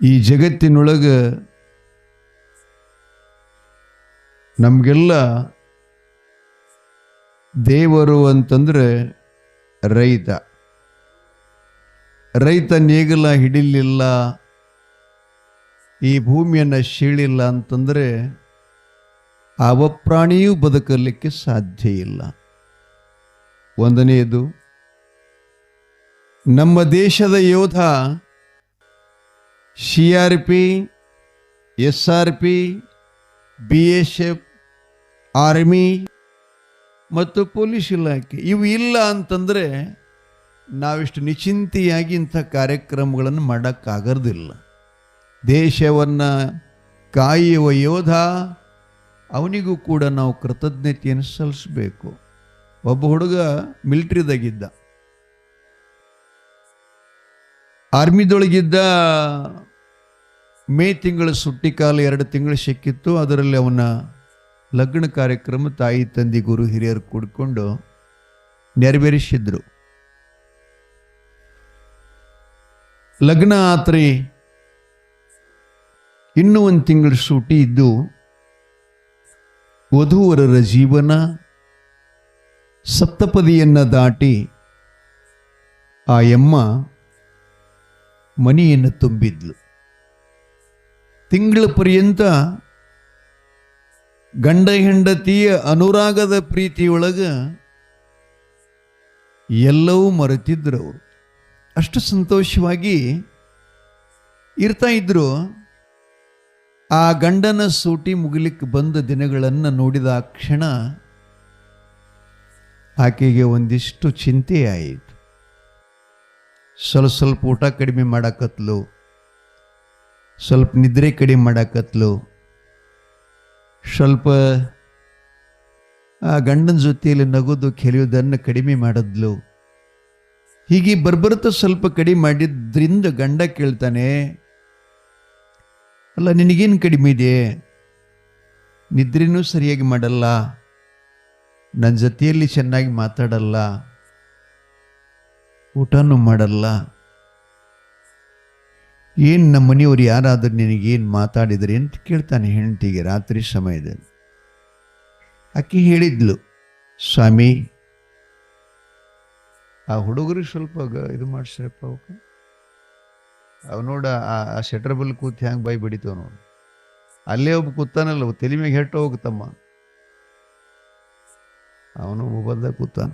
ಈ ಜಗತ್ತಿನೊಳಗೆ ನಮಗೆಲ್ಲ ದೇವರು ಅಂತಂದ್ರೆ ರೈತ. ರೈತ ನೇಗಲ ಹಿಡಿಲಿಲ್ಲ, ಈ ಭೂಮಿಯನ್ನು ಶೀಳಿಲ್ಲ ಅಂತಂದರೆ ಯಾವ ಪ್ರಾಣಿಯೂ ಬದುಕಲಿಕ್ಕೆ ಸಾಧ್ಯ ಇಲ್ಲ. ಒಂದನೆಯದು, ನಮ್ಮ ದೇಶದ ಯೋಧ C R P, S R P, B S F, army ಮತ್ತು ಪೊಲೀಸ್ ಇಲಾಖೆ. ಇವು ಇಲ್ಲ ಅಂತಂದರೆ ನಾವಿಷ್ಟು ನಿಶ್ಚಿಂತೆಯಾಗಿ ಇಂಥ ಕಾರ್ಯಕ್ರಮಗಳನ್ನು ಮಾಡೋಕ್ಕಾಗೋದಿಲ್ಲ ದೇಶವನ್ನು ಕಾಯುವ ಯೋಧ, ಅವನಿಗೂ ಕೂಡ ನಾವು ಕೃತಜ್ಞತೆಯನ್ನು ಸಲ್ಲಿಸಬೇಕು. ಒಬ್ಬ ಹುಡುಗ ಮಿಲ್ಟ್ರಿದಾಗಿದ್ದ. ಆರ್ಮಿದೊಳಗಿದ್ದ ಮೇ ತಿಂಗಳ ಸುಟ್ಟಿ ಕಾಲ ಎರಡು ತಿಂಗಳು ಸಿಕ್ಕಿತ್ತು. ಅದರಲ್ಲಿ ಅವನ ಲಗ್ನ ಕಾರ್ಯಕ್ರಮ ತಾಯಿ ತಂದೆ ಗುರು ಹಿರಿಯರು ಕೂಡಿಕೊಂಡು ನೆರವೇರಿಸಿದ್ರು. ಲಗ್ನ ಆತ್ರಿ ಇನ್ನೂ ಒಂದು ತಿಂಗಳು ಸೂಟಿ ಇದ್ದು, ವಧುವರರ ಜೀವನ ಸಪ್ತಪದಿಯನ್ನು ದಾಟಿ ಆ ಎಮ್ಮ ಮನೆಯನ್ನು ತುಂಬಿದ್ಲು. ತಿಂಗಳ ಪರ್ಯಂತ ಗಂಡ ಹೆಂಡತಿಯ ಅನುರಾಗದ ಪ್ರೀತಿಯೊಳಗೆ ಎಲ್ಲವೂ ಮರೆತಿದ್ರು ಅವರು. ಅಷ್ಟು ಸಂತೋಷವಾಗಿ ಇರ್ತಾ ಇದ್ರು. ಆ ಗಂಡನ ಸೂಟಿ ಮುಗಿಲಿಕ್ಕೆ ಬಂದ ದಿನಗಳನ್ನು ನೋಡಿದ ಕ್ಷಣ ಆಕೆಗೆ ಒಂದಿಷ್ಟು ಚಿಂತೆ ಆಯಿತು. ಸ್ವಲ್ಪ ಸ್ವಲ್ಪ ಊಟ ಕಡಿಮೆ ಮಾಡಾಕತ್ಲು. ಸ್ವಲ್ಪ ನಿದ್ರೆ ಕಡಿಮೆ ಮಾಡಾಕತ್ಲು. ಸ್ವಲ್ಪ, ಆ ಗಂಡನ ಜೊತೆಯಲ್ಲಿ ನಗೋದು ಕೆಲಿಯೋದನ್ನು ಕಡಿಮೆ ಮಾಡಿದ್ಲು. ಹೀಗೆ ಬರ್ಬರ್ತ ಸ್ವಲ್ಪ ಕಡಿಮೆ ಮಾಡಿದ್ರಿಂದ ಗಂಡ ಕೇಳ್ತಾನೆ, ಅಲ್ಲ, ನಿನಗೇನು ಕಡಿಮೆ ಇದೆ? ನಿದ್ರೆನೂ ಸರಿಯಾಗಿ ಮಾಡಲ್ಲ. ನನ್ನ ಜೊತೆಯಲ್ಲಿ ಚೆನ್ನಾಗಿ ಮಾತಾಡಲ್ಲ. ಊಟನೂ ಮಾಡಲ್ಲ. ಏನು ನಮ್ಮ ಮನೆಯವರು ಯಾರಾದರೂ ನಿನಗೇನು ಮಾತಾಡಿದರೆ ಅಂತ ಕೇಳ್ತಾನೆ ಹೆಂಡತಿಗೆ ರಾತ್ರಿ ಸಮಯದಲ್ಲಿ. ಆಕೆ ಹೇಳಿದ್ಲು, ಸ್ವಾಮಿ, ಆ ಹುಡುಗರಿಗೆ ಸ್ವಲ್ಪ ಇದು ಮಾಡಿಸ್ರಪ್ಪ ಅವಕ್ಕೆ ಅವ್ ನೋಡ, ಆ- ಶೆಟ್ರ್ ಬಲ್ ಕೂತ್ ಹ್ಯಾಂಗೆ ಬೈ ಬಡಿತಾವ ನೋಡು. ಅಲ್ಲೇ ಒಬ್ಬ ಕೂತಾನಲ್ಲ ತಲೆ ಮ್ಯಾಗ ಹೆಟ್ಟು ಹೋಗ್ತಮ್ಮ ಅವನು ಮೊಬೈಲ್ದಾಗ ಕೂತಾನ.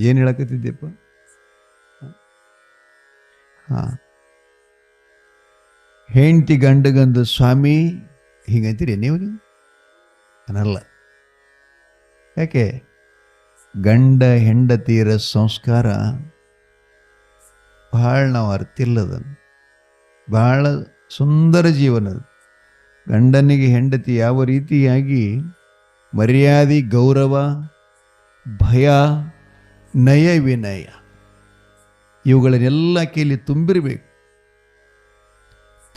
ಏನು ಹೇಳಕತ್ತಿದ್ದೆಪ್ಪ ಹಾ. ಹೆಂಡತಿ ಗಂಡಗಂದು ಸ್ವಾಮಿ ಹಿಂಗಂತೀರಿ ನೀವು ನೀವು? ಅನ್ನಲ್ಲ. ಯಾಕೆ? ಗಂಡ ಹೆಂಡತಿಯರ ಸಂಸ್ಕಾರ ಭಾಳ ನಾವು ಅರ್ತಿಲ್ಲದನ್ನು ಭಾಳ ಸುಂದರ ಜೀವನದ. ಗಂಡನಿಗೆ ಹೆಂಡತಿ ಯಾವ ರೀತಿಯಾಗಿ ಮರ್ಯಾದೆ, ಗೌರವ, ಭಯ ನಯ ವಿನಯ ಇವುಗಳನ್ನೆಲ್ಲ ಕೇಳಿ ತುಂಬಿರಬೇಕು.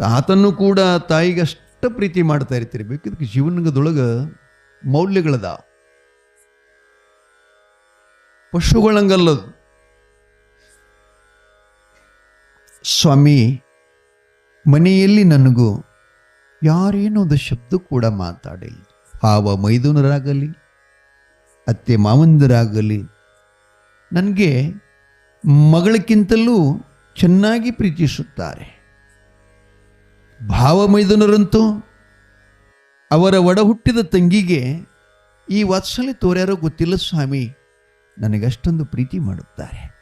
ಆತನ್ನು ಕೂಡ ತಾಯಿಗೆ ಅಷ್ಟು ಪ್ರೀತಿ ಮಾಡ್ತಾ ಇರ್ತಿರ್ಬೇಕು. ಇದಕ್ಕೆ ಜೀವನದೊಳಗೆ ಮೌಲ್ಯಗಳದ ಪಶುಗಳಂಗಲ್ಲದು. ಸ್ವಾಮಿ, ಮನೆಯಲ್ಲಿ ನನಗೂ ಯಾರೇನೊಂದು ಶಬ್ದ ಕೂಡ ಮಾತಾಡಿಲ್ಲ. ಹಾವ ಮೈದುನರಾಗಲಿ, ಅತ್ತೆ ಮಾವಂದರಾಗಲಿ, ನನಗೆ ಮಗಳಕ್ಕಿಂತಲೂ ಚೆನ್ನಾಗಿ ಪ್ರೀತಿಸುತ್ತಾರೆ. ಭಾವ ಮೈದುನರಂತೂ ಅವರ ಒಡ ಹುಟ್ಟಿದ ತಂಗಿಗೆ ಈ ವಾತ್ಸಲ್ಯ ತೋರ್ಯಾರೋ ಗೊತ್ತಿಲ್ಲ ಸ್ವಾಮಿ. ನನಗಷ್ಟೊಂದು ಪ್ರೀತಿ ಮಾಡುತ್ತಾರೆ.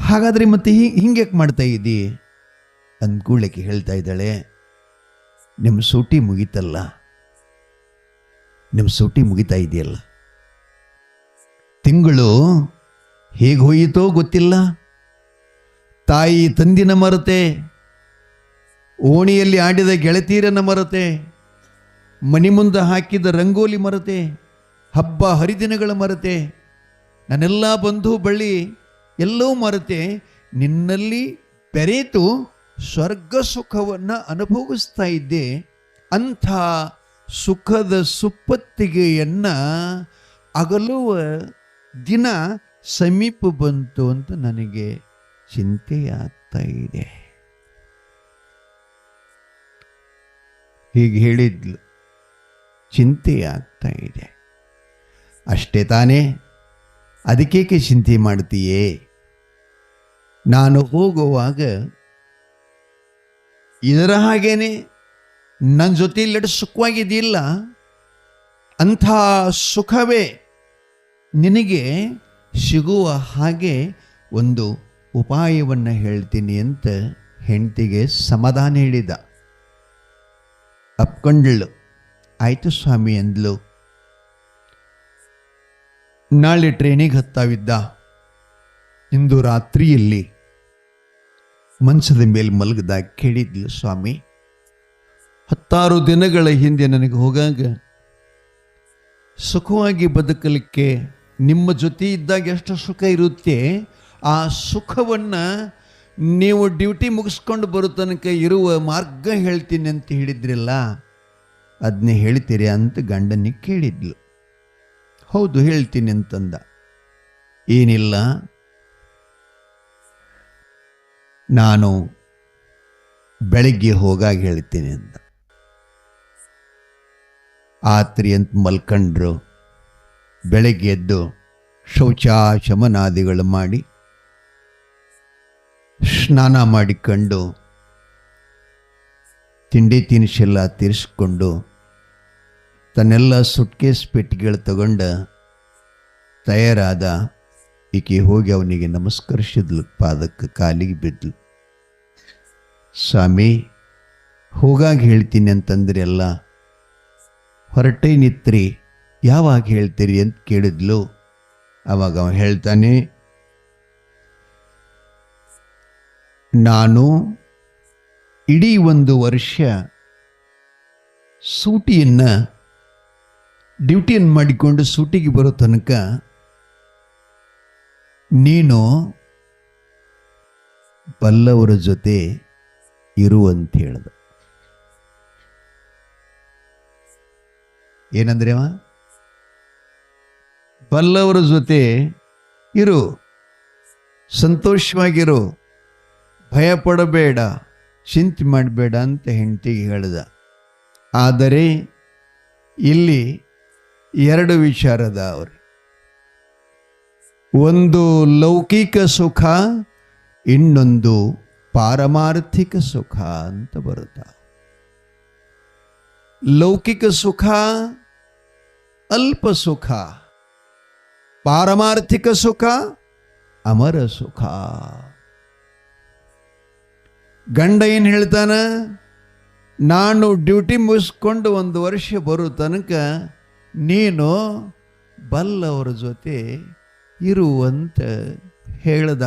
ಹಾಗಾದರೆ ಮತ್ತೆ ಹಿಂಗೆ ಹಿಂಗ್ಯಾಕೆ ಮಾಡ್ತಾ ಇದ್ದಿ? ಅಂದ್ಕೂಳಕ್ಕೆ ಹೇಳ್ತಾ ಇದ್ದಾಳೆ. ನಿಮ್ಮ ಸೂಟಿ ಮುಗೀತಲ್ಲ? ನಿಮ್ಮ ಸೂಟಿ ಮುಗಿತಾ ಇದೆಯಲ್ಲ? ತಿಂಗಳು ಹೇಗೆ ಹೋಯಿತೋ ಗೊತ್ತಿಲ್ಲ. ತಾಯಿ ತಂದಿನ ಮರತೆ, ಓಣಿಯಲ್ಲಿ ಆಡಿದ ಗೆಳತೀರನ ಮರತೆ ಮನೆ ಮುಂದೆ ಹಾಕಿದ ರಂಗೋಲಿ ಮರತೆ, ಹಬ್ಬ ಹರಿದಿನಗಳ ಮರತೆ, ನನ್ನೆಲ್ಲ ಬಂಧು ಬಳ್ಳಿ ಎಲ್ಲವೂ ಮರತೆ, ನಿನ್ನಲ್ಲಿ ಬೆರೆತು ಸ್ವರ್ಗ ಸುಖವನ್ನು ಅನುಭವಿಸ್ತಾ ಇದ್ದೆ. ಅಂಥ ಸುಖದ ಸುಪ್ಪತ್ತಿಗೆಯನ್ನು ಅಗಲುವ ದಿನ ಸಮೀಪ ಬಂತು ಅಂತ ನನಗೆ ಚಿಂತೆಯಾಗ್ತಾ ಇದೆ. ಹೀಗೆ ಹೇಳಿದ್ಲು. ಚಿಂತೆಯಾಗ್ತಾ ಇದೆ. ಅಷ್ಟೇ ತಾನೇ, ಅದಕ್ಕೇಕೆ ಚಿಂತೆ ಮಾಡ್ತೀಯೇ? ನಾನು ಹೋಗುವಾಗ ಇದರ ಹಾಗೇನೆ ನನ್ನ ಜೊತೆ ಇಲ್ಲಡ ಸುಖವಾಗಿದೆಯಿಲ್ಲ ಅಂಥ ಸುಖವೇ ನಿನಗೆ ಸಿಗುವ ಹಾಗೆ ಒಂದು ಉಪಾಯವನ್ನು ಹೇಳ್ತೀನಿ ಅಂತ ಹೆಂಡತಿಗೆ ಸಮಾಧಾನ ಹೇಳಿದ. ಅಪ್ಕೊಂಡಳು ಆಯಿತು ಸ್ವಾಮಿ, ಅಂದ್ಲು. ನಾಳೆ ಟ್ರೈನಿಗೆ ಹತ್ತಾವಿದ್ದ. ಇಂದು ರಾತ್ರಿಯಲ್ಲಿ. ಮಂಚದ ಮೇಲೆ ಮಲಗದಾಗ ಕೇಳಿದ್ಲು ಸ್ವಾಮಿ. ಹತ್ತಾರು ದಿನಗಳ ಹಿಂದೆ ನನಗೆ ಹೋಗಾಗ, ಸುಖವಾಗಿ ಬದುಕಲಿಕ್ಕೆ ನಿಮ್ಮ ಜೊತೆ ಇದ್ದಾಗ ಎಷ್ಟು ಸುಖ ಇರುತ್ತೆ? ಆ ಸುಖವನ್ನು ನೀವು ಡ್ಯೂಟಿ ಮುಗಿಸ್ಕೊಂಡು ಬರೋ ತನಕ ಇರುವ ಮಾರ್ಗ ಹೇಳ್ತೀನಿ ಅಂತ ಹೇಳಿದ್ರಲ್ಲ ಅದನ್ನೇ ಹೇಳ್ತೀರಿ ಅಂತ ಗಂಡನಿಗೆ ಕೇಳಿದ್ಲು. ಹೌದು, ಹೇಳ್ತೀನಿ ಅಂತಂದ. ಏನಿಲ್ಲ. ನಾನು ಬೆಳಗ್ಗೆ ಹೋಗಾಗ ಹೇಳ್ತೀನಿ ಅಂತ ಆತ್ರಿ ಅಂತ ಮಲ್ಕೊಂಡ್ರು. ಬೆಳಗ್ಗೆ ಎದ್ದು ಶೌಚ ಶಮನಾದಿಗಳು ಮಾಡಿ ಸ್ನಾನ ಮಾಡಿಕೊಂಡು ತಿಂಡಿ ತಿನಿಸೆಲ್ಲ ತೀರಿಸ್ಕೊಂಡು ತನ್ನೆಲ್ಲ ಸುಟ್ಕೇಸ್ ಪೆಟ್ಟಿಗೆಗಳು ತಗೊಂಡ ತಯಾರಾದ ಈಕೆ ಹೋಗಿ ಅವನಿಗೆ ನಮಸ್ಕರಿಸಿದ್ಲು, ಪಾದಕ್ಕೆ ಕಾಲಿಗೆ ಬಿದ್ದಲು ಸ್ವಾಮಿ, ಹೋಗಾಗಿ ಹೇಳ್ತೀನಿ ಅಂತಂದ್ರೆ ಎಲ್ಲ ಹೊರಟೇ ನಿತ್ರಿ. ಯಾವಾಗ ಹೇಳ್ತೀರಿ ಅಂತ ಕೇಳಿದ್ಲು. ಅವಾಗ ಅವನು ಹೇಳ್ತಾನೆ, ನಾನು ಇಡೀ ಒಂದು ವರ್ಷ ಸೂಟಿಯನ್ನು, ಡ್ಯೂಟಿಯನ್ನು ಮಾಡಿಕೊಂಡು ಸೂಟಿಗೆ ಬರೋ ತನಕ ನೀನು ಬಲ್ಲವರ ಜೊತೆ ಇರು ಹೇಳ್ದ. ಏನಂದ್ರೆ ಅವ ಬಲ್ಲವರ ಜೊತೆ ಇರು. ಸಂತೋಷವಾಗಿರು. ಭಯ ಪಡಬೇಡ ಚಿಂತೆ ಮಾಡಬೇಡ ಅಂತ ಹೆಂಡತಿಗೆ ಹೇಳ್ದ. ಆದರೆ ಇಲ್ಲಿ ಎರಡು ವಿಚಾರದ ಅವರು. ಒಂದು ಲೌಕಿಕ ಸುಖ, ಇನ್ನೊಂದು ಪಾರಮಾರ್ಥಿಕ ಸುಖ ಅಂತ ಬರುತ್ತ. ಲೌಕಿಕ ಸುಖ, ಅಲ್ಪ ಸುಖ. ಪಾರಮಾರ್ಥಿಕ ಸುಖ, ಅಮರ ಸುಖ. ಗಂಡ ಏನು ಹೇಳ್ತಾನೆ? ನಾನು ಡ್ಯೂಟಿ ಮುಗಿಸ್ಕೊಂಡು ಒಂದು ವರ್ಷ ಬರೋ ತನಕ ನೀನು ಬಲ್ಲವರ ಜೊತೆ ಇರುವಂತ ಹೇಳ್ದ.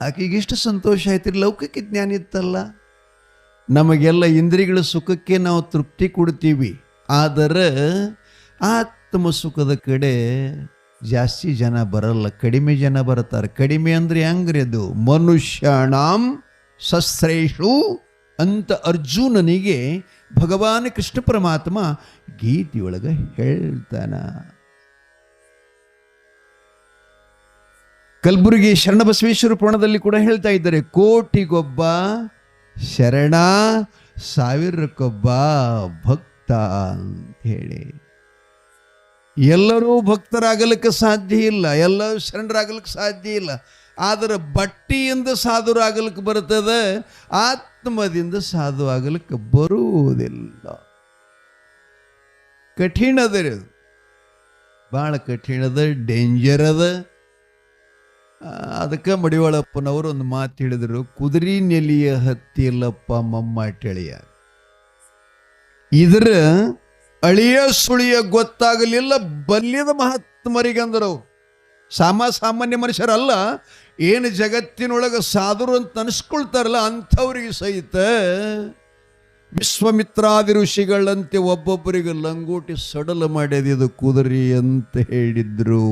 ಆಕೆಗಿಷ್ಟು ಸಂತೋಷ ಆಯ್ತು ಲೌಕಿಕ ಜ್ಞಾನ ಇತ್ತಲ್ಲ. ನಮಗೆಲ್ಲ ಇಂದ್ರಿಗಳ ಸುಖಕ್ಕೆ ನಾವು ತೃಪ್ತಿ ಕೊಡ್ತೀವಿ. ಆದರೆ ಆತ್ಮ ಸುಖದ ಕಡೆ ಜಾಸ್ತಿ ಜನ ಬರಲ್ಲ, ಕಡಿಮೆ ಜನ ಬರ್ತಾರೆ ಕಡಿಮೆ ಅಂದ್ರೆ ಹೆಂಗ್ರಿ ಅದು? ಮನುಷ್ಯಣಾಂ ಸಸ್ರೇಷು ಅಂತ ಅರ್ಜುನನಿಗೆ ಭಗವಾನ್ ಕೃಷ್ಣ ಪರಮಾತ್ಮ ಗೀತೆಯೊಳಗೆ ಹೇಳ್ತಾನ. ಕಲಬುರಗಿ ಶರಣಬಸವೇಶ್ವರ ಪುರಾಣದಲ್ಲಿ ಕೂಡ ಹೇಳ್ತಾ ಇದ್ದಾರೆ, ಕೋಟಿಗೊಬ್ಬ ಶರಣ ಸಾವಿರಕ್ಕೊಬ್ಬ ಭಕ್ತ ಅಂತ ಹೇಳಿ. ಎಲ್ಲರೂ ಭಕ್ತರಾಗಲಿಕ್ಕೆ ಸಾಧ್ಯ ಇಲ್ಲ, ಎಲ್ಲರೂ ಶರಣರಾಗಲಿಕ್ಕೆ ಸಾಧ್ಯ ಇಲ್ಲ. ಆದರೆ ಬಟ್ಟಿಯಿಂದ ಸಾಧುರಾಗಲಿಕ್ಕೆ ಬರ್ತದೆ, ಆತ್ಮದಿಂದ ಸಾಧು ಆಗಲಿಕ್ಕೆ ಬರುವುದಿಲ್ಲ. ಕಠಿಣ ಅದ ರೀ ಅದು. ಭಾಳ ಕಠಿಣದ ಡೇಂಜರ್ ಅದ. ಅದಕ್ಕೆ ಮಡಿವಾಳಪ್ಪನವರು ಒಂದು ಮಾತು ಹೇಳಿದರು, ಕುದುರೆ ನೆಲಿಯ ಹತ್ತಿಲ್ಲಪ್ಪ ಮಮ್ಮಟೆಳೆಯ ಇದರ ಅಳಿಯ ಸುಳಿಯ ಗೊತ್ತಾಗಲಿಲ್ಲ, ಬಲ್ಯದ ಮಹಾತ್ಮರಿಗಂದರು ಸಾಮ ಸಾಮಾನ್ಯ ಮನುಷ್ಯರಲ್ಲ, ಏನು ಜಗತ್ತಿನೊಳಗೆ ಸಾಧುರು ಅಂತ ಅನಿಸ್ಕೊಳ್ತಾರಲ್ಲ ಅಂಥವ್ರಿಗೆ ಸಹಿತ ವಿಶ್ವಮಿತ್ರಾದಿ ಋಷಿಗಳಂತೆ ಒಬ್ಬೊಬ್ಬರಿಗೆ ಲಂಗೋಟಿ ಸಡಲ ಇದು ಕುದುರೆ ಅಂತ ಹೇಳಿದ್ರು.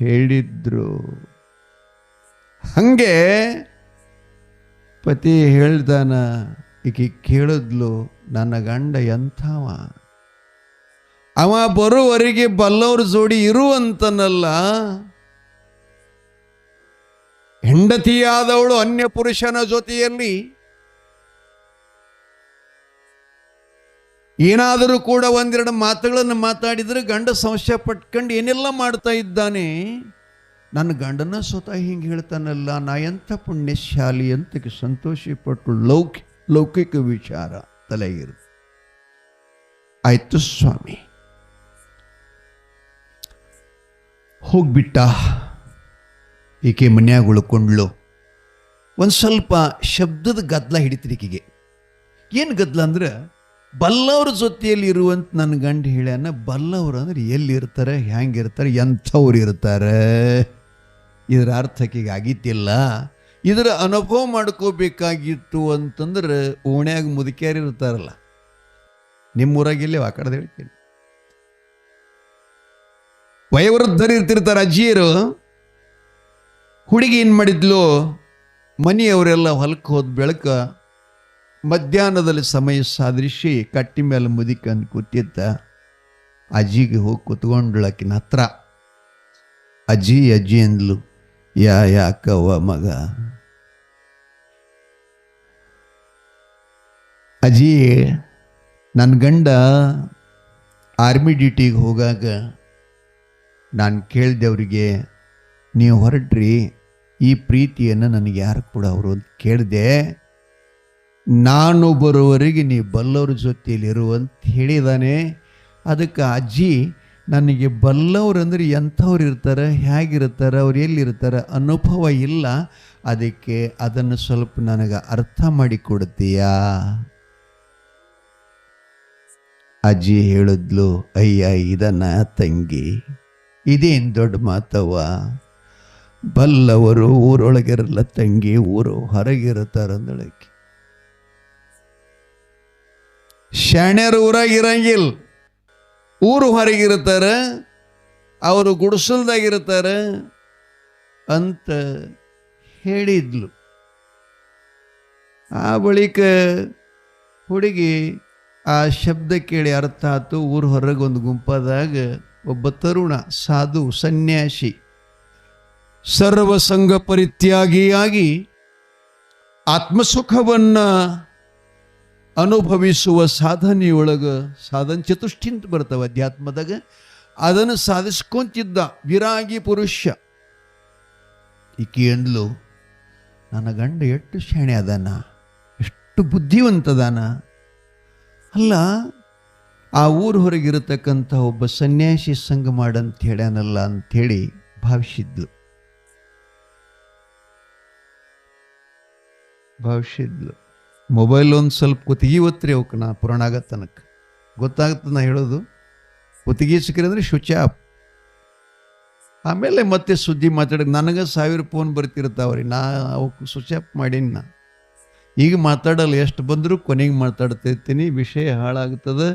ಹೇಳಿದ್ರು. ಹಂಗೆ ಪತಿ ಹೇಳ್ದಾನ, ಈಕೆ ಕೇಳಿದ್ಲು, ನನ್ನ ಗಂಡ ಎಂಥವ? ಅವ ಬರುವರಿಗೆ ಬಲ್ಲವ್ರ ಜೋಡಿ ಇರುವಂತನಲ್ಲ ಹೆಂಡತಿಯಾದವಳು ಅನ್ಯ ಪುರುಷನ ಜೊತೆಯಲ್ಲಿ ಏನಾದರೂ ಕೂಡ ಒಂದೆರಡು ಮಾತುಗಳನ್ನು ಮಾತಾಡಿದರೆ ಗಂಡ ಸಂಶಯ ಪಟ್ಕೊಂಡು ಏನೆಲ್ಲ ಮಾಡ್ತಾ ಇದ್ದಾನೆ? ನನ್ನ ಗಂಡನ ಸ್ವತಃ ಹಿಂಗೆ ಹೇಳ್ತಾನಲ್ಲ, ನಾ ಎಂಥ ಪುಣ್ಯಶಾಲಿ ಅಂತ ಸಂತೋಷಪಟ್ಟು ಲೌಕಿ, ಲೌಕಿಕ ವಿಚಾರ ತಲೆಗಿರು ಆಯಿತು ಸ್ವಾಮಿ. ಹೋಗ್ಬಿಟ್ಟ. ಈಕೆ ಮನ್ಯಾಗ ಉಳ್ಕೊಂಡ್ಲು ಒಂದು ಸ್ವಲ್ಪ ಶಬ್ದದ ಗದ್ದಲ ಹಿಡಿತ್ರಿ ಈಕೆಗೆ. ಏನು ಗದ್ದಲ ಅಂದ್ರೆ, ಬಲ್ಲವ್ರ ಜೊತೆಯಲ್ಲಿ ಇರುವಂತ ನನ್ನ ಗಂಡ ಹೇಳ್ಯಾನ, ಬಲ್ಲವ್ರು ಅಂದ್ರೆ ಎಲ್ಲಿರ್ತಾರೆ ಹ್ಯಾಂಗಿರ್ತಾರೆ ಎಂಥವ್ರು ಇರ್ತಾರೆ. ಇದರ ಅರ್ಥಕ್ಕೆ ಆಗಿತ್ತಿಲ್ಲ ಇದರ ಅನುಭವ ಮಾಡ್ಕೋಬೇಕಾಗಿತ್ತು ಅಂತಂದ್ರೆ ಓಣ್ಯಾಗ ಮುದುಕ್ಯಾರು ಇರ್ತಾರಲ್ಲ. ನಿಮ್ಮೂರಾಗಿಲ್ಲ ಆ ಕಡೆ ಹೇಳ್ತೀನಿ. ವಯೋವೃದ್ಧರು ಇರ್ತಿರ್ತಾರೆ ಅಜ್ಜಿಯರು. ಹುಡುಗಿ ಏನು ಮಾಡಿದ್ಲು? ಮನೆಯವರೆಲ್ಲ ಹೊಲಕ್ಕೆ ಹೋದ ಬೆಳಕ ಮಧ್ಯಾಹ್ನದಲ್ಲಿ ಸಮಯ ಸಾದೃಶಿ ಕಟ್ಟಿ ಮೇಲೆ ಮುದುಕಂದು ಕೂತಿದ್ದ. ಅಜ್ಜಿಗೆ ಹೋಗಿ ಕೂತ್ಕೊಂಡಳಕಿನ ಹತ್ರ. ಅಜ್ಜಿ ಅಜ್ಜಿ ಅಂದ್ಲು ಯಾ ಯಾಕವ್ವ ಮಗ? ಅಜ್ಜಿ ನನ್ನ ಗಂಡ ಆರ್ಮಿ ಡ್ಯೂಟಿಗೆ ಹೋಗಾಗ ನಾನು ಕೇಳಿದೆ ಅವರಿಗೆ ನೀವು ಹೊರಟ್ರಿ ಈ ಪ್ರೀತಿಯನ್ನು ನನಗೆ ಯಾರು ಕೂಡ ಅವರು ಅಂತ ಕೇಳಿದೆ ನಾನು ಬರುವವರೆಗೆ ನೀ ಬಲ್ಲವ್ರ ಜೊತೆಯಲ್ಲಿ ಇರುವಂತ ಹೇಳಿದಾನೆ. ಅದಕ್ಕೆ ಅಜ್ಜಿ ನನಗೆ ಬಲ್ಲವ್ರು ಅಂದರೆ ಎಂಥವ್ರು ಇರ್ತಾರೆ, ಹೇಗಿರ್ತಾರೆ, ಅವ್ರು ಎಲ್ಲಿರ್ತಾರೆ ಅನುಭವ ಇಲ್ಲ. ಅದಕ್ಕೆ ಅದನ್ನು ಸ್ವಲ್ಪ ನನಗೆ ಅರ್ಥ ಮಾಡಿ ಕೊಡ್ತೀಯಾ? ಅಜ್ಜಿ ಹೇಳಿದ್ಲು, ಅಯ್ಯ, ಇದನ್ನ ತಂಗಿ, ಇದೇನು ದೊಡ್ಡ ಮಾತವ ಬಲ್ಲವರು ಊರೊಳಗಿರಲ್ಲ ತಂಗಿ, ಊರು ಹೊರಗಿರುತ್ತಾರಂದಳಕ್ಕೆ ಶಾಣ್ಯರು ಊರಾಗ ಇರಂಗಿಲ್ಲ ಊರು ಹೊರಗಿರ್ತಾರೆ ಅವರು ಗುಡಿಸಲ್ದಾಗಿರ್ತಾರೆ ಅಂತ ಹೇಳಿದ್ಲು. ಆ ಬಳಿಕ ಹುಡುಗಿ ಆ ಶಬ್ದ ಕೇಳಿ ಅರ್ಥ ಆಯ್ತು, ಊರು ಹೊರಗೆ ಒಂದು ಗುಂಪಾದಾಗ ಒಬ್ಬ ತರುಣ, ಸಾಧು, ಸನ್ಯಾಸಿ ಸರ್ವಸಂಗ ಪರಿತ್ಯಾಗಿಯಾಗಿ ಆತ್ಮಸುಖವನ್ನ ಅನುಭವಿಸುವ ಸಾಧನೆಯೊಳಗ ಸಾಧನ ಚತುಷ್ಟಿ ಅಂತ ಬರ್ತವೆ ಅಧ್ಯಾತ್ಮದಾಗ. ಅದನ್ನು ಸಾಧಿಸ್ಕೊಂತಿದ್ದ ವಿರಾಗಿ ಪುರುಷ ಈಕೆ ಎಂದ್ಲು, ನನ್ನ ಗಂಡ ಎಷ್ಟು ಶಾಣೆ ಅದಾನ? ಎಷ್ಟು ಬುದ್ಧಿವಂತದಾನ? ಅಲ್ಲ, ಆ ಊರು ಹೊರಗಿರತಕ್ಕಂಥ ಒಬ್ಬ ಸನ್ಯಾಸಿ ಸಂಘ ಮಾಡಂತ ಹೇಳ್ಯಾನಲ್ಲ ಅಂಥೇಳಿ ಭಾವಿಸಿದ್ಲು. ಭಾವಿಸಿದ್ಲು. ಮೊಬೈಲ್ ಒಂದು ಸ್ವಲ್ಪ ಕುತ್ತಿಗೆ ಒತ್ರಿ ಅವಕ್ಕೆ ನಾ ಪುರಾಣ ಆಗತ್ತ ತನಕ ಗೊತ್ತಾಗತ್ತೆ ನಾ ಹೇಳೋದು. ಕುತ್ತಿಗೆ ಸಿಕ್ಕರೆ ಅಂದರೆ ಶುಚ ಆಪ್. ಆಮೇಲೆ ಮತ್ತೆ ಸುದ್ದಿ ಮಾತಾಡೋಕೆ ನನಗೆ ಸಾವಿರ ಫೋನ್ ಬರ್ತಿರ್ತಾವ್ರಿ, ನಾ ಅವಕ್ಕೆ ಸ್ವಿಚ್ ಆಪ್ ಮಾಡೀನಿ ನಾ. ಈಗ ಮಾತಾಡಲ್ಲ, ಎಷ್ಟು ಬಂದರೂ ಕೊನೆಗೆ ಮಾತಾಡ್ತಿರ್ತೀನಿ ವಿಷಯ ಹಾಳಾಗ್ತದೆ.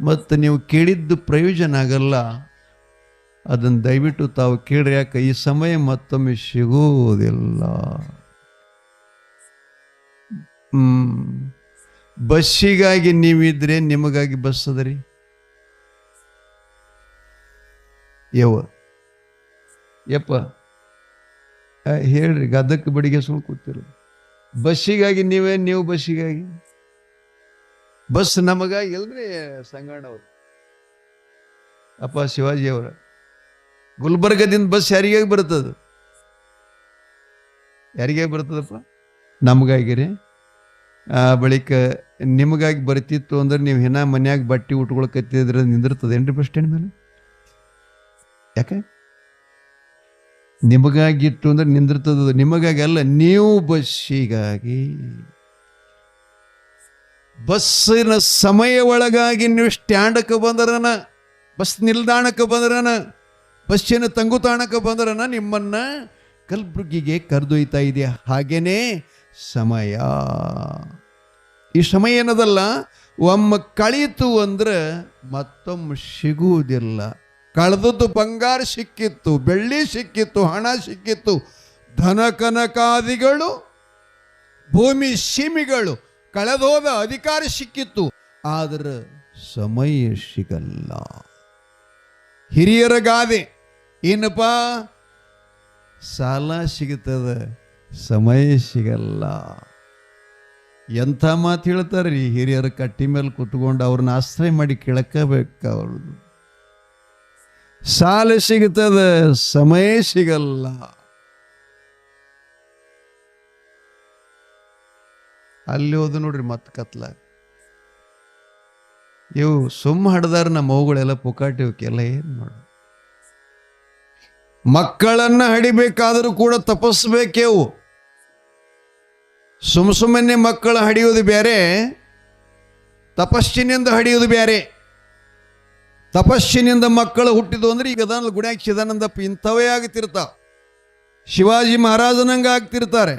ಮತ್ತು ನೀವು ಕೇಳಿದ್ದು ಪ್ರಯೋಜನ ಆಗಲ್ಲ. ಅದನ್ನು ದಯವಿಟ್ಟು ತಾವು ಕೇಳ್ರಿ ಯಾಕೆ, ಈ ಸಮಯ ಮತ್ತೊಮ್ಮೆ ಸಿಗುವುದಿಲ್ಲ ಹ್ಮ್ ಬಸ್ಸಿಗಾಗಿ ನೀವಿದ್ರೆ ನಿಮಗಾಗಿ ಬಸ್ ಅದರಿ? ಯವ ಯಪ್ಪ. ಹೇಳ್ರಿ ಗದ್ದಕ್ಕೆ ಬಡಿಗೆ ಸುಳ್ಳು ಕೂತಿರು ಬಸ್ಸಿಗಾಗಿ ನೀವೇ, ನೀವು ಬಸ್ಸಿಗಾಗಿ? ಬಸ್ ನಮಗಾಗಿ ಇಲ್ರಿ ಸಂಗಣ್ಣವ್ರು. ಅಪ್ಪ ಶಿವಾಜಿ ಅವರ. ಗುಲ್ಬರ್ಗದಿಂದ ಬಸ್ ಯಾರಿಗಾಗಿ ಬರ್ತದ? ಯಾರಿಗಾಗಿ ಬರ್ತದಪ್ಪ? ನಮಗಾಗಿರಿ. ಬಳಿಕ ನಿಮಗಾಗಿ ಬರ್ತಿತ್ತು ಅಂದ್ರೆ ನೀವು ಹಿನ್ನ ಮನ್ಯಾಗ ಬಟ್ಟೆ ಉಟ್ಕೊಳಕತ್ತಿದ್ರೆ ನಿಂದಿರ್ತದೇನ್ರಿ ಬಸ್ ಸ್ಟ್ಯಾಂಡ್ ಮೇಲೆ? ಯಾಕೆ? ನಿಮಗಾಗಿತ್ತು ಅಂದ್ರೆ ನಿಂದಿರ್ತದ ನಿಮಗಾಗಿ ಅಲ್ಲ, ನೀವು ಬಸ್ಸಿಗಾಗಿ. ಬಸ್ಸಿನ ಸಮಯ ಒಳಗಾಗಿ ನೀವು ಸ್ಟ್ಯಾಂಡಕ್ಕೆ ಬಂದ್ರನ, ಬಸ್ ನಿಲ್ದಾಣಕ್ಕೆ ಬಂದ್ರನ, ಬಸ್ಸಿನ ತಂಗುತಾಣಕ್ಕೆ ಬಂದ್ರನ ನಿಮ್ಮನ್ನ ಕಲ್ಬುರ್ಗಿಗೆ ಕರೆದೊಯ್ತಾ ಇದೆ ಹಾಗೇನೇ ಸಮಯ. ಈ ಸಮಯ ಏನದಲ್ಲ? ಒಮ್ಮೆ ಕಳೀತು ಅಂದ್ರೆ ಮತ್ತೊಮ್ಮೆ ಸಿಗುವುದಿಲ್ಲ. ಕಳೆದದ್ದು ಬಂಗಾರ ಸಿಕ್ಕಿತ್ತು, ಬೆಳ್ಳಿ ಸಿಕ್ಕಿತ್ತು, ಹಣ ಸಿಕ್ಕಿತ್ತು. ಧನ ಕನಕಾದಿಗಳು, ಭೂಮಿ ಸೀಮಿಗಳು ಕಳೆದೋದ ಅಧಿಕಾರ ಸಿಕ್ಕಿತ್ತು. ಆದ್ರೆ ಸಮಯ ಸಿಗಲ್ಲ. ಹಿರಿಯರ ಗಾದೆ, ಏನಪ್ಪ? ಸಾಲ ಸಿಗುತ್ತದೆ, ಸಮಯ ಸಿಗಲ್ಲ. ಎಂಥ ಮಾತು ಹೇಳ್ತಾರೆ? ರೀ ಹಿರಿಯರ ಕಟ್ಟಿ ಮೇಲೆ ಕುತ್ಕೊಂಡು ಅವ್ರನ್ನ ಆಶ್ರಯ ಮಾಡಿ ಕೇಳಕಬೇಕು ಅವ್ರದ್ದು. ಸಾಲ ಸಿಗುತ್ತದ, ಸಮಯ ಸಿಗಲ್ಲ. ಅಲ್ಲಿ ಹೋದ ನೋಡ್ರಿ ಮತ್ತೆ ಕತ್ಲ ಇವು ಸುಮ್ಮ ಹಡ್ದಾರ ನಮ್ಮ ಅವುಗಳೆಲ್ಲ ಪುಕಾಟಿ ಇವಕ್ಕೆಲ್ಲ ಏನು ನೋಡು ಮಕ್ಕಳನ್ನ ಹಡಿಬೇಕಾದರೂ ಕೂಡ ತಪಸ್ಬೇಕೇವು ಸುಮ್ ಸುಮ್ಮನೆ ಮಕ್ಕಳು ಹಡಿಯೋದು ಬೇರೆ ತಪಸ್ಸಿನಿಂದ ಹಡಿಯೋದು ಬೇರೆ ತಪಸ್ಸಿನಿಂದ ಮಕ್ಕಳು ಹುಟ್ಟಿದ್ದು ಅಂದ್ರೆ ಈಗ ಅದನ್ನು ಗುಣ ಚಿದಾನಂದಪ್ಪ ಇಂಥವೇ ಆಗ್ತಿರ್ತಾವೆ. ಶಿವಾಜಿ ಮಹಾರಾಜನಂಗ ಆಗ್ತಿರ್ತಾರೆ,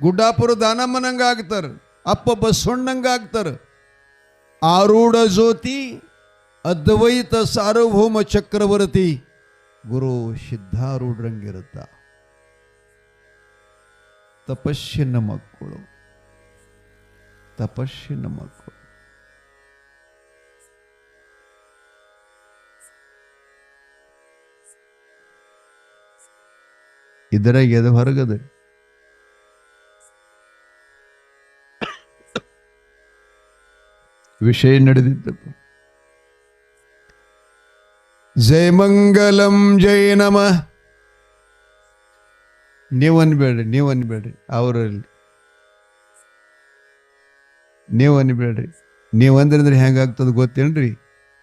ಗುಡ್ಡಾಪುರ ದಾನಮ್ಮನಂಗ ಆಗ್ತಾರೆ ಅಪ್ಪ ಬಸವಣ್ಣಂಗ ಆಗ್ತಾರೆ. ಆರೂಢ ಜ್ಯೋತಿ, ಅದ್ವೈತ ಸಾರ್ವಭೌಮ ಚಕ್ರವರ್ತಿ, ಗುರು ಸಿದ್ಧಾರೂಢರಂಗಿರುತ್ತ. ತಪಸ್ಸಿನ ಮಕ್ಕಳು. ತಪಸ್ಸಿನ ಮಕ್ಕಳು. ಇದರ ಎದು ಹೊರಗದೆ. ವಿಷಯ ನಡೆದಿದ್ದಪ್ಪ ಜಯ ಮಂಗಲಂ ಜಯ ನಮ. ನೀವು ಅನ್ಬೇಡ್ರಿ ನೀವು ಅನ್ಬೇಡ್ರಿ, ಅವರು ನೀವು ಅನ್ಬೇಡ್ರಿ, ನೀವು ಅಂದ್ರೆ ಹೆಂಗಾಗ್ತದ ಗೊತ್ತೇನ್ರಿ?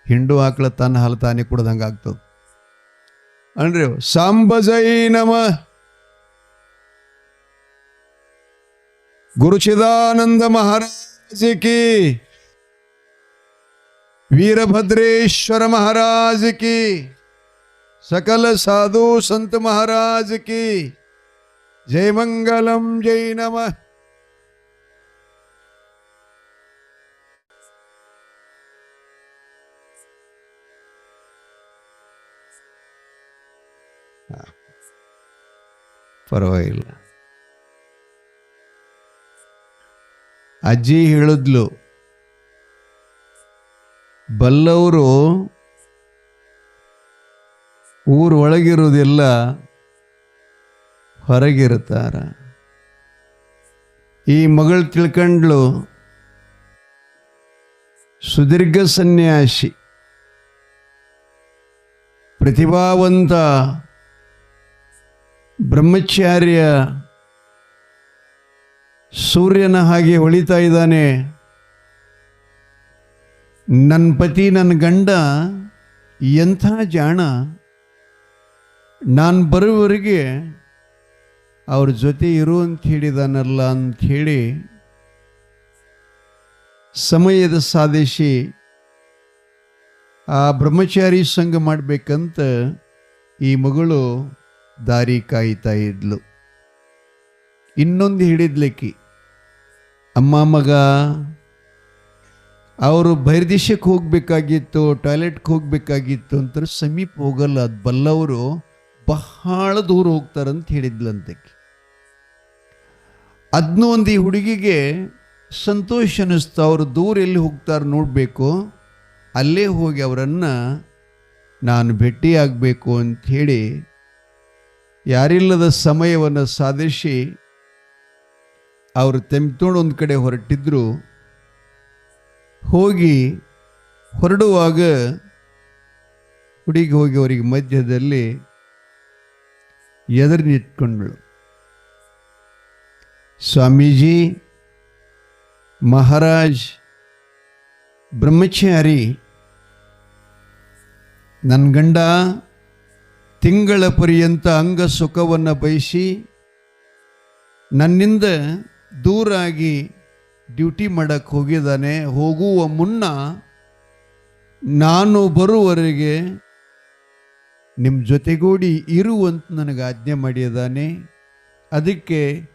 ಹಿಂಡು ಆಕಳ ತನ್ನ ಹಾಲು ತಾನೇ ಕುಡ್ದಂಗೆ ಆಗ್ತದ. ಅನ್ರಿ, ಸಾಂಬಜೈ ನಮ. ಗುರುಚಿದಾನಂದ ಮಹಾರಾಜ ಕಿ. ವೀರಭದ್ರೇಶ್ವರ ಮಹಾರಾಜ ಕಿ. ಸಕಲ ಸಾಧು ಸಂತ ಮಹಾರಾಜ ಕಿ. ಜಯಮಂಗಲಂ ಜೈ ನಮ ಪರವಾಗಿಲ್ಲ ಅಜ್ಜಿ ಹೇಳಿದ್ಲು ಬಲ್ಲವರು ಊರೊಳಗಿರೋದೆಲ್ಲ ಹೊರಗಿರುತ್ತಾರ. ಈ ಮಗಳು ತಿಳ್ಕೊಂಡ್ಲು ಸುದೀರ್ಘ ಸನ್ಯಾಸಿ ಪ್ರತಿಭಾವಂತ ಬ್ರಹ್ಮಚಾರ್ಯ ಸೂರ್ಯನ ಹಾಗೆ ಹೊಳಿತಾ ಇದ್ದಾನೆ. ನನ್ನ ಪತಿ ನನ್ನ ಗಂಡ, ಎಂಥ ಜಾಣ. ನಾನು ಬರುವವರೆಗೆ ಅವ್ರ ಜೊತೆ ಇರು ಅಂತ ಹೇಳಿದಾನಲ್ಲ ಅಂಥೇಳಿ ಸಮಯದ ಸಾದೇಶಿ ಆ ಬ್ರಹ್ಮಚಾರಿ ಸಂಘ ಮಾಡಬೇಕಂತ ಈ ಮಗಳು ದಾರಿ ಕಾಯ್ತಾ ಇದ್ಲು. ಇನ್ನೊಂದು ಹಿಡಿದ್ಲಿಕ್ಕಿ ಅಮ್ಮ ಮಗ, ಅವರು ಬಹಿರ್ದೇಶಕ್ಕೆ ಹೋಗಬೇಕಾಗಿತ್ತು, ಟಾಯ್ಲೆಟ್ಗೆ ಹೋಗಬೇಕಾಗಿತ್ತು ಅಂತ ಸಮೀಪ ಹೋಗಲ್ಲ. ಅದು ಬಲ್ಲವರು ಬಹಳ ದೂರ ಹೋಗ್ತಾರಂತ ಹೇಳಿದ್ಲಂತೆ. ಅದನ್ನೂ ಒಂದು ಈ ಹುಡುಗಿಗೆ ಸಂತೋಷ ಅನ್ನಿಸ್ತು, ಅವರು ದೂರ ಎಲ್ಲಿ ಹೋಗ್ತಾರೆ ನೋಡಬೇಕು, ಅಲ್ಲೇ ಹೋಗಿ ಅವರನ್ನು ನಾನು ಭೇಟಿಯಾಗಬೇಕು ಅಂಥೇಳಿ ಯಾರಿಲ್ಲದ ಸಮಯವನ್ನು ಸಾಧಿಸಿ ಅವರು ತೆಮ್ತೋಡು ಒಂದು ಕಡೆ ಹೊರಟಿದ್ರು. ಹೋಗಿ ಹೊರಡುವಾಗ ಹುಡುಗಿ ಹೋಗಿ ಅವರಿಗೆ ಮಧ್ಯದಲ್ಲಿ ಎದುರು ನಿಂತ್ಕೊಂಡ್ಳು ಸ್ವಾಮೀಜಿ, ಮಹಾರಾಜ್, ಬ್ರಹ್ಮಚಾರಿ ನನ್ನ ಗಂಡ ತಿಂಗಳ ಪರ್ಯಂತ ಅಂಗ ಸುಖವನ್ನು ಬಯಸಿ ನನ್ನಿಂದ ದೂರಾಗಿ ಡ್ಯೂಟಿ ಮಾಡೋಕ್ಕೆ ಹೋಗಿದ್ದಾನೆ. ಹೋಗುವ ಮುನ್ನ ನಾನು ಬರುವವರೆಗೆ ನಿಮ್ಮ ಜೊತೆಗೂಡಿ ಇರುವಂತ ನನಗೆ ಆಜ್ಞೆ ಮಾಡಿದ್ದಾನೆ ಅದಕ್ಕೆ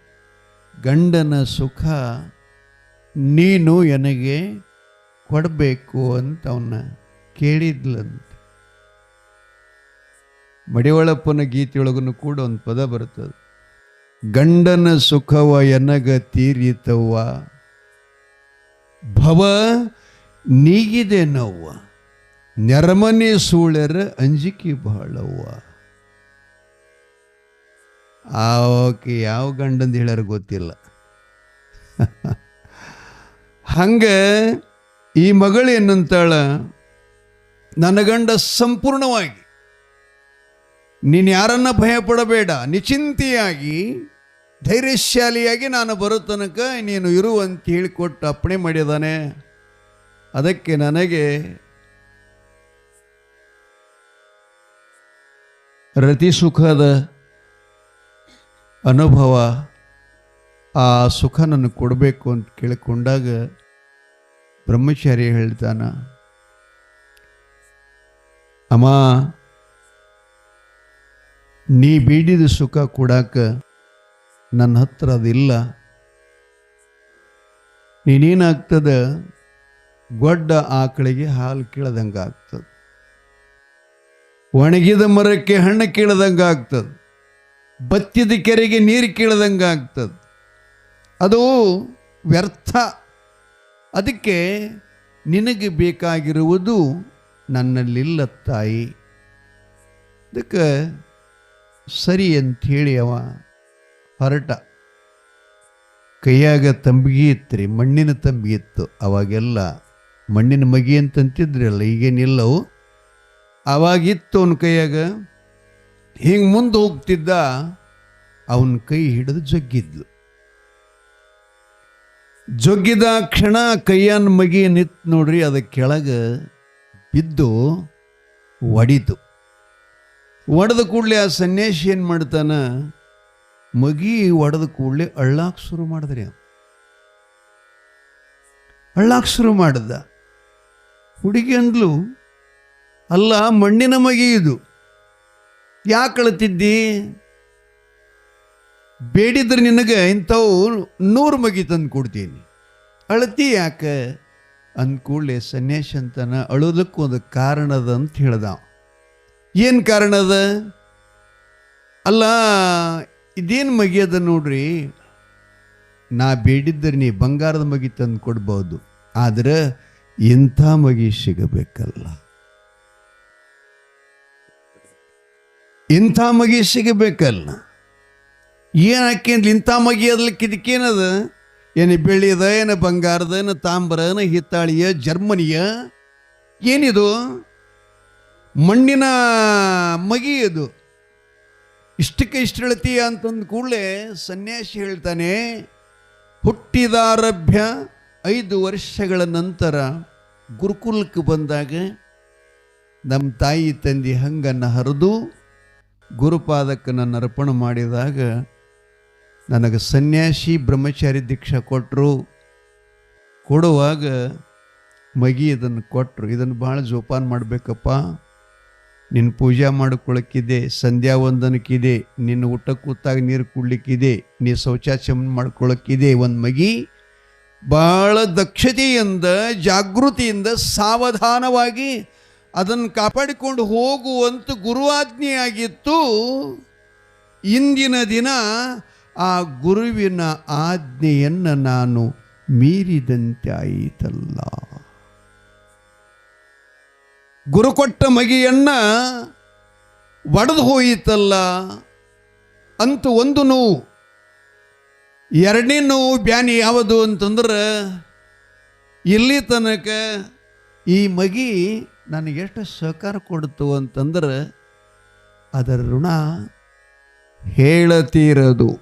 ಗಂಡನ ಸುಖ ನೀನು ನನಗೆ ಕೊಡಬೇಕು ಅಂತ ಅವನ್ನ ಕೇಳಿದ್ಲಂತ. ಮಡಿವಳಪ್ಪನ ಗೀತೆಯೊಳಗೂ ಕೂಡ ಒಂದು ಪದ ಬರ್ತದೆ. ಗಂಡನ ಸುಖವ ಎನಗ ತೀರಿತವ್ವ. ಭವ ನೀಗಿದೆ ನೋವ್ವ ನೆರಮನೆ ಸೂಳೆರ ಅಂಜಿಕೆ ಬಹಳವ್ವ ಆಕೆ ಯಾವ ಗಂಡಂದು ಹೇಳ್ಯಾರ ಗೊತ್ತಿಲ್ಲ. ಹಂಗೆ ಈ ಮಗಳು ಏನಂತಾಳ, ನನ್ನ ಗಂಡ ಸಂಪೂರ್ಣವಾಗಿ, ನೀನು ಯಾರನ್ನ ಭಯಪಡಬೇಡ ನಿಚಿಂತೆಯಾಗಿ ಧೈರ್ಯಶಾಲಿಯಾಗಿ ನಾನು ಬರೋ ತನಕ ನೀನು ಇರು ಅಂತ ಹೇಳಿಕೊಟ್ಟು ಅಪ್ಪಣೆ ಮಾಡಿದಾನೆ ಅದಕ್ಕೆ ನನಗೆ ರತಿ ಸುಖದ ಅನುಭವ ಆ ಸುಖ ನನಗೆ ಕೊಡಬೇಕು ಅಂತ ಕೇಳಿಕೊಂಡಾಗ ಬ್ರಹ್ಮಚಾರಿ ಹೇಳ್ತಾನ, ಅಮ್ಮ, ನೀ ಬೀಡಿದ ಸುಖ ಕೊಡಾಕ ನನ್ನ ಹತ್ರ ಅದಿಲ್ಲ. ನೀನೇನಾಗ್ತದ, ಗೊಡ್ಡ ಆಕಳಿಗೆ ಹಾಲು ಕೀಳದಂಗೆ ಆಗ್ತದೆ ಒಣಗಿದ ಮರಕ್ಕೆ ಹಣ್ಣು ಕೀಳದಂಗೆ ಆಗ್ತದೆ. ಬತ್ತಿದ ಕೆರೆಗೆ ನೀರು ಕೀಳದಂಗೆ ಆಗ್ತದೆ. ಅದು ವ್ಯರ್ಥ. ಅದಕ್ಕೆ ನಿನಗೆ ಬೇಕಾಗಿರುವುದು ನನ್ನಲ್ಲಿಲ್ಲ ತಾಯಿ. ಅದಕ್ಕೆ ಸರಿ ಅಂಥೇಳಿ ಅವ ಹೊರಟ. ಕೈಯಾಗ ತಂಬಿಗೆ ಇತ್ತು ಮಣ್ಣಿನ ತಂಬಿಗೆ ಇತ್ತು. ಅವಾಗೆಲ್ಲ ಮಣ್ಣಿನ ಮಗಿ ಅಂತಂತಿದ್ರಲ್ಲ, ಈಗೇನಿಲ್ಲವು. ಅವಾಗಿತ್ತು ಅವನ ಕೈಯಾಗ. ಹಿಂಗೆ ಮುಂದೆ ಹೋಗ್ತಿದ್ದ, ಅವನ ಕೈ ಹಿಡಿದು ಜಗ್ಗಿದ್ಲು. ಜೊಗ್ಗಿದ ಕ್ಷಣ ಕೈಯನ್ನು ಮಗಿ ನಿತ್ ನೋಡ್ರಿ ಅದ ಕೆಳಗೆ ಬಿದ್ದು ಒಡಿತು. ಒಡೆದ ಕೂಡಲೇ ಆ ಸನ್ಯಾಸಿ ಏನು ಮಾಡ್ತಾನ, ಮಗಿ ಒಡೆದ ಕೂಡಲೇ ಅಳ್ಳಾಕ್ ಶುರು ಮಾಡಿದ್ರಿ. ಅಳ್ಳಾಕ್ ಶುರು ಮಾಡಿದ. ಹುಡುಗಿ ಅಂದ್ಲು ಅಲ್ಲ, ಮಣ್ಣಿನ ಮಗಿ ಇದು. ಯಾಕೆ ಅಳತಿದ್ದಿ? ಬೇಡಿದ್ರೆ ನಿನಗೆ ಇಂಥವು ನೂರು ಮಗಿ ತಂದು ಕೊಡ್ತೀನಿ. ಅಳತಿ ಯಾಕೆ? ಅಂದ್ಕೂಡಲೆ ಸನ್ಯಾಸಿ ಅಂತನ ಅಳೋದಕ್ಕೂ ಒಂದು ಕಾರಣದ ಅಂತ ಹೇಳ್ದ. ಏನು ಕಾರಣದ? ಅಲ್ಲ, ಇದೇನು ಮಗಿ ಅದ ನೋಡ್ರಿ? ನಾ ಬೇಡಿದ್ದರೆ ನೀ ಬಂಗಾರದ ಮಗಿ ತಂದು ಕೊಡ್ಬೋದು. ಆದ್ರೆ ಇಂಥ ಮಗಿ ಸಿಗಬೇಕಲ್ಲ. ಇಂಥ ಮಗಿ ಸಿಗಬೇಕಲ್ಲ. ಏನಕ್ಕೆ ಅಂತ ಇಂಥ ಮಗಿ ಇದಕ್ಕೇನದ ಏನು ಬೆಳ್ಳಿದ, ಏನು ಬಂಗಾರದ, ಏನು ತಾಮ್ರ ಏನು ಹಿತ್ತಾಳಿಯ, ಜರ್ಮನಿಯ? ಏನಿದು? ಮಣ್ಣಿನ ಮಗಿ ಇದು ಇಷ್ಟಕ್ಕೆ ಇಷ್ಟು ಹೇಳ್ತೀಯ ಅಂತಂದ ಕೂಡಲೇ ಸನ್ಯಾಸಿ ಹೇಳ್ತಾನೆ, ಹುಟ್ಟಿದಾರಭ್ಯ ಐದು ವರ್ಷಗಳ ನಂತರ ಗುರುಕುಲಕ್ಕೆ ಬಂದಾಗ ನಮ್ಮ ತಾಯಿ ತಂದೆ ಹಂಗನ್ನು ಹರಿದು ಗುರುಪಾದಕ್ಕೆ ನನ್ನ ಅರ್ಪಣೆ ಮಾಡಿದಾಗ ನನಗೆ ಸನ್ಯಾಸಿ ಬ್ರಹ್ಮಚಾರಿ ದೀಕ್ಷಾ ಕೊಟ್ಟರು ಕೊಡುವಾಗ ಮಗಿ ಇದನ್ನು ಕೊಟ್ಟರು ಇದನ್ನು ಭಾಳ ಜೋಪಾನ ಮಾಡಬೇಕಪ್ಪ. ನಿನ್ನ ಪೂಜೆ ಮಾಡ್ಕೊಳಕ್ಕಿದೆ ಸಂಧ್ಯಾ ವಂದನಕ್ಕಿದೆ ನಿನ್ನ ಊಟ ಕೂತಾಗ ನೀರು ಕುಡ್ಲಿಕ್ಕಿದೆ, ನೀ ಶೌಚಾಚಮನ ಮಾಡ್ಕೊಳಕ್ಕಿದೆ ಒಂದು ಮಗಿ. ಭಾಳ ದಕ್ಷತೆಯಿಂದ, ಜಾಗೃತಿಯಿಂದ, ಸಾವಧಾನವಾಗಿ ಅದನ್ನು ಕಾಪಾಡಿಕೊಂಡು ಹೋಗುವಂತ ಗುರುವಾಜ್ಞೆಯಾಗಿತ್ತು. ಇಂದಿನ ದಿನ ಆ ಗುರುವಿನ ಆಜ್ಞೆಯನ್ನು ನಾನು ಮೀರಿದಂತೆ ಆಯಿತಲ್ಲ ಗುರು ಕೊಟ್ಟ ಮಗಿಯನ್ನ ಒಡೆದು ಹೋಯಿತಲ್ಲ. ಅಂತ ಒಂದು ನೋವು. ಎರಡನೇ ನೋವು ಬ್ಯಾನಿ ಯಾವುದು ಅಂತಂದ್ರೆ, ಇಲ್ಲಿ ತನಕ ಈ ಮಗಿ ನನಗೆ ಎಷ್ಟು ಸಹಕಾರ ಕೊಡ್ತು ಅಂತಂದ್ರೆ ಅದರ ಋಣ ಹೇಳತೀರದು.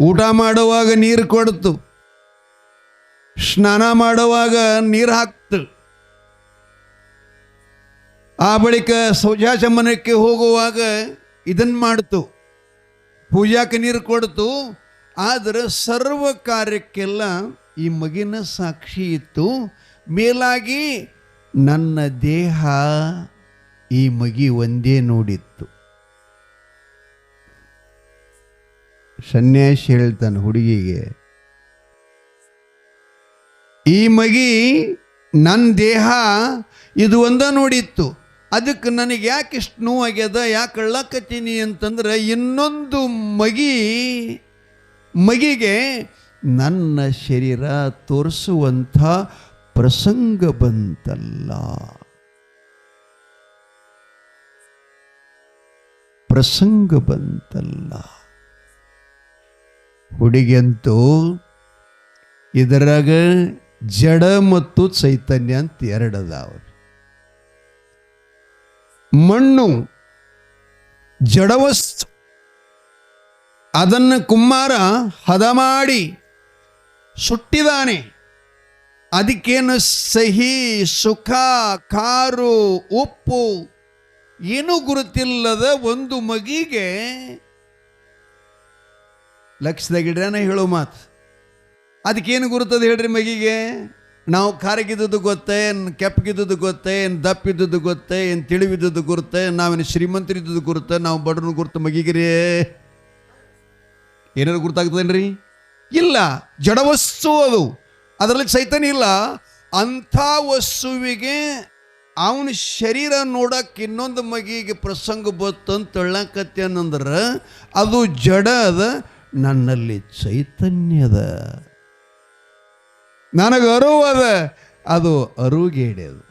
ಊಟ ಮಾಡುವಾಗ ನೀರು ಕೊಡ್ತು. ಸ್ನಾನ ಮಾಡುವಾಗ ನೀರು ಹಾಕ್ತು. ಆ ಬಳಿಕ ಶೌಚಾಚಮನಕ್ಕೆ ಹೋಗುವಾಗ ಇದನ್ನು ಮಾಡ್ತು. ಪೂಜಾಕ್ಕೆ ನೀರು ಕೊಡ್ತು. ಆದರೆ ಸರ್ವ ಕಾರ್ಯಕ್ಕೆಲ್ಲ ಈ ಮಗಿನ ಸಾಕ್ಷಿ ಇತ್ತು. ಮೇಲಾಗಿ ನನ್ನ ದೇಹ ಈ ಮಗಿ ಒಂದೇ ನೋಡಿತ್ತು. ಸನ್ಯಾಸಿ ಹೇಳ್ತಾನೆ ಹುಡುಗಿಗೆ, ಈ ಮಗಿ ನನ್ನ ದೇಹ ಇದು ಒಂದ ನೋಡಿತ್ತು. ಅದಕ್ಕೆ ನನಗೆ ಯಾಕೆ ಇಷ್ಟು ನೋವಾಗ್ಯದ, ಯಾಕೆ ಅಳ್ಳಕತ್ತೀನಿ ಅಂತಂದ್ರೆ ಇನ್ನೊಂದು ಮಗಿ, ಮಗಿಗೆ ನನ್ನ ಶರೀರ ತೋರಿಸುವಂಥ ಪ್ರಸಂಗ ಬಂತಲ್ಲ. ಪ್ರಸಂಗ ಬಂತಲ್ಲ. ಹುಡುಗಿಯಂತೂ ಇದರಾಗ ಜಡ ಮತ್ತು ಚೈತನ್ಯ ಅಂತ ಎರಡದಾವ. ಮಣ್ಣು ಜಡವಸ್ತು. ಅದನ್ನು ಕುಮಾರ ಹದ ಮಾಡಿ ಸುಟ್ಟಿದಾನೆ. ಅದಕ್ಕೇನು ಸಹಿ, ಸುಖ, ಕಾರು, ಉಪ್ಪು, ಏನೂ ಗುರುತಿಲ್ಲದ ಒಂದು ಮಗಿಗೆ ಲಕ್ಷದಾಗಿಡ್ರೇನ ಹೇಳು ಮಾತು. ಅದಕ್ಕೇನು ಗುರುತದ ಹೇಳ್ರಿ ಮಗಿಗೆ? ನಾವು ಖಾರಗಿದ್ದದ್ದು ಗೊತ್ತೇ, ಏನು ಕೆಪ್ಪಗಿದ್ದದ್ದು ಗೊತ್ತೇ, ಏನು ದಪ್ಪಿದ್ದದ್ದು ಗೊತ್ತೇ, ಏನು ತಿಳಿವಿದ್ದದ್ದು ಗುರುತೆ, ನಾವೇನು ಶ್ರೀಮಂತರಿದ್ದದ್ದು ಗುರುತೆ, ನಾವು ಬಡವ್ರನ್ನ ಗುರುತು ಮಗಿಗಿರಿ. ಏನಾದ್ರು ಗುರುತಾಗ್ತದೇನ್ರಿ? ಇಲ್ಲ ಜಡವಸ್ತು ಅದು. ಅದರಲ್ಲಿ ಚೈತನ್ಯ ಇಲ್ಲ. ಅಂಥ ವಸ್ತುವಿಗೆ ಅವನ ಶರೀರ ನೋಡಕ್ಕೆ ಇನ್ನೊಂದು ಮಗಿಗೆ ಪ್ರಸಂಗ ಬತ್ತಂತ ತಳ್ಳಕತ್ತೇನಂದ್ರೆ ಅದು ಜಡ ಅದ, ನನ್ನಲ್ಲಿ ಚೈತನ್ಯದ ನನಗೆ ಅರುವದ ಅದ, ಅದು ಅರುಗೇಡಿ ಅದು.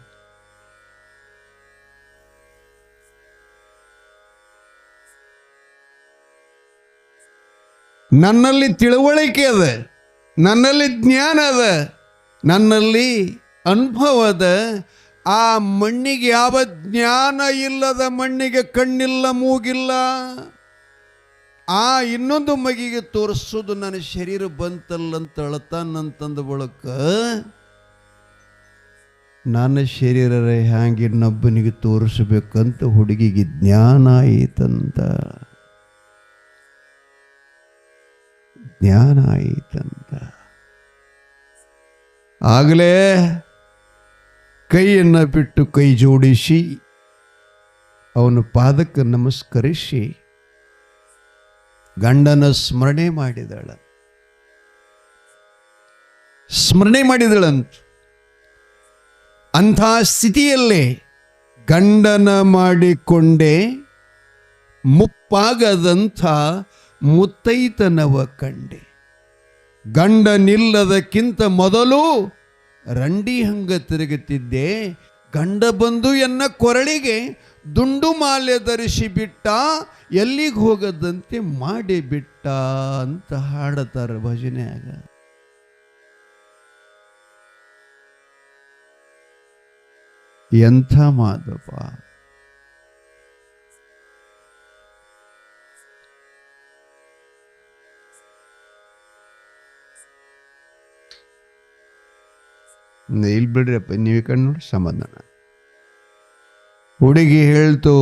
ನನ್ನಲ್ಲಿ ತಿಳುವಳಿಕೆ ಅದ. ನನ್ನಲ್ಲಿ ಜ್ಞಾನದ ನನ್ನಲ್ಲಿ ಅನುಭವದ ಆ ಮಣ್ಣಿಗೆ ಯಾವ ಜ್ಞಾನ ಇಲ್ಲದ ಮಣ್ಣಿಗೆ ಕಣ್ಣಿಲ್ಲ, ಮೂಗಿಲ್ಲ. ಆ ಇನ್ನೊಂದು ಮಗಿಗೆ ತೋರಿಸೋದು ನನ್ನ ಶರೀರ ಬಂತಲ್ಲಂತ ಅಳತಾನಂತಂದ ಬಳಕ. ನನ್ನ ಶರೀರ ಹ್ಯಾಂಗೆ ಇನ್ನೊಬ್ಬನಿಗೆ ತೋರಿಸ್ಬೇಕಂತ ಹುಡುಗಿಗೆ ಜ್ಞಾನ ಆಯಿತಂತ ಜ್ಞಾನ ಆಯಿತಂತ ಆಗಲೇ ಕೈಯನ್ನು ಬಿಟ್ಟು ಕೈ ಜೋಡಿಸಿ, ಅವನ ಪಾದಕ್ಕೆ ನಮಸ್ಕರಿಸಿ, ಗಂಡನ ಸ್ಮರಣೆ ಮಾಡಿದಳ. ಸ್ಮರಣೆ ಮಾಡಿದಳಂತ. ಅಂಥ ಸ್ಥಿತಿಯಲ್ಲೇ ಗಂಡನ ಮಾಡಿಕೊಂಡೇ ಮುಪ್ಪಾಗದಂಥ ಮುತ್ತೈತನವ ಕಂಡೆ. ಗಂಡ ನಿಲ್ಲದಕ್ಕಿಂತ ಮೊದಲು ರಂಡಿ ಹಂಗ ತಿರುಗುತ್ತಿದ್ದೆ. ಗಂಡ ಬಂದು ಎನ್ನ ಕೊರಳಿಗೆ ದುಂಡು ಮಾಲೆ ಧರಿಸಿ ಬಿಟ್ಟ, ಎಲ್ಲಿಗೆ ಹೋಗದಂತೆ ಮಾಡಿ ಬಿಟ್ಟ ಅಂತ ಹಾಡತಾರ ಭಜನೆಯಾಗ. ಎಂಥ ಮಾದಪ್ಪ. ಇಲ್ಲಿ ಬಿಡ್ರಪ್ಪ ನೀವು ಕಣ್ಣು ಸಮಾಧಾನ ಹುಡುಗಿ ಹೇಳ್ತು,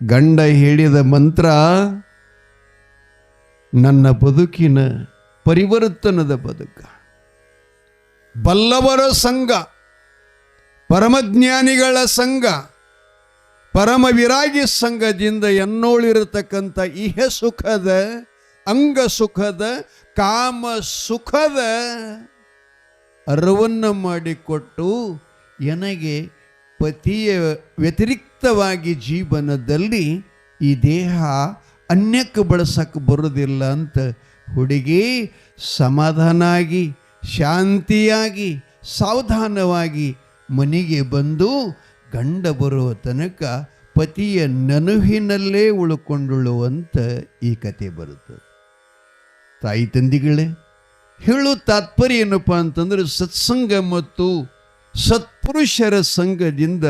ಗಂಡ ಹೇಳಿದ ಮಂತ್ರ ನನ್ನ ಬದುಕಿನ ಪರಿವರ್ತನದ ಬದುಕ. ಬಲ್ಲವರ ಸಂಘ, ಪರಮಜ್ಞಾನಿಗಳ ಸಂಘ ಪರಮ ವಿರಾಗಿ ಸಂಘದಿಂದ ಎನ್ನೋಳಿರತಕ್ಕಂಥ ಇಹ ಸುಖದ, ಅಂಗ ಸುಖದ, ಕಾಮ ಸುಖದ ಅರವನ್ನು ಮಾಡಿಕೊಟ್ಟು ನನಗೆ ಪತಿಯ ವ್ಯತಿರಿಕ್ತವಾಗಿ ಜೀವನದಲ್ಲಿ ಈ ದೇಹ ಅನ್ಯಕ್ಕೆ ಬಳಸಕ್ಕೆ ಬರೋದಿಲ್ಲ ಅಂತ ಹುಡುಗಿ ಸಮಾಧಾನಾಗಿ ಶಾಂತಿಯಾಗಿ, ಸಾವಧಾನವಾಗಿ ಮನೆಗೆ ಬಂದು ಗಂಡ ಬರುವ ತನಕ ಪತಿಯ ನನುವಿನಲ್ಲೇ ಅಂತ ಈ ಕತೆ ಬರುತ್ತದೆ. ತಾಯಿ ತಂದಿಗಳೇ ಹೇಳು ತಾತ್ಪರ್ಯ ಏನಪ್ಪ ಅಂತಂದ್ರೆ ಸತ್ಸಂಗ ಮತ್ತು ಸತ್ಪುರುಷರ ಸಂಘದಿಂದ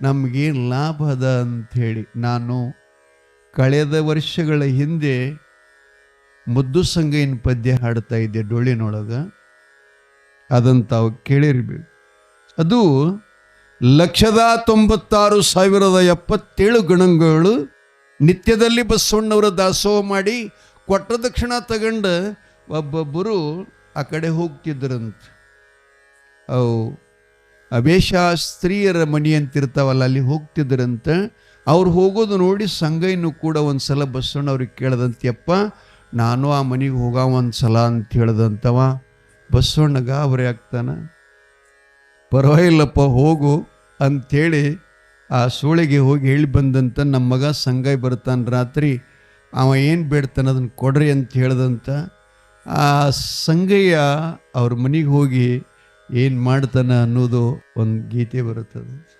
ನಮಗೇನು ಲಾಭ ಅದ ಅಂಥೇಳಿ. ನಾನು ಕಳೆದ ವರ್ಷಗಳ ಹಿಂದೆ ಮುದ್ದು ಸಂಗೈನ ಪದ್ಯ ಹಾಡ್ತಾ ಇದ್ದೆ ಡೊಳ್ಳಿನೊಳಗೆ. ಅದನ್ನು ತಾವು ಕೇಳಿರ್ಬೇಕು. ಅದು ಲಕ್ಷದ ತೊಂಬತ್ತಾರು ಸಾವಿರದ ಎಪ್ಪತ್ತೇಳು ಗಣಗಳು ನಿತ್ಯದಲ್ಲಿ ಬಸವಣ್ಣವರ ದಾಸೋಹ ಮಾಡಿ ಕೊಟ್ಟ ದಕ್ಷಿಣ ತಗೊಂಡು ಒಬ್ಬೊಬ್ಬರು ಆ ಕಡೆ ಹೋಗ್ತಿದ್ರಂತ. ಅವು ಅವೇಶ ಸ್ತ್ರೀಯರ ಮನಿ ಅಂತಿರ್ತಾವಲ್ಲ ಅಲ್ಲಿ ಹೋಗ್ತಿದ್ರಂತ. ಅವ್ರು ಹೋಗೋದು ನೋಡಿ ಸಂಗೈನು ಕೂಡ ಒಂದು ಸಲ ಬಸವಣ್ಣ ಅವ್ರಿಗೆ ಕೇಳ್ದಂತ್ಯಪ್ಪ, ನಾನು ಆ ಮನೆಗೆ ಹೋಗ ಒಂದು ಸಲ ಅಂತ ಹೇಳ್ದಂತವ. ಬಸವಣ್ಣ ಗಾಬರಿ ಆಗ್ತಾನ. ಪರವಾಗಿಲ್ಲಪ್ಪ, ಹೋಗು ಅಂಥೇಳಿ ಆ ಸೋಳಿಗೆ ಹೋಗಿ ಹೇಳಿ ಬಂದಂತ ನಮ್ಮ ಮಗ ಸಂಗೈ ಬರ್ತಾನೆ ರಾತ್ರಿ. ಅವ ಏನು ಬೇಡ್ತಾನೆ ಅದನ್ನು ಕೊಡ್ರಿ ಅಂತ ಹೇಳ್ದಂತ. ಆ ಸಂಗಯ್ಯ ಅವ್ರ ಮನೆಗೆ ಹೋಗಿ ಏನು ಮಾಡ್ತಾನೆ ಅನ್ನೋದು ಒಂದು ಗೀತೆ ಬರುತ್ತದೆ.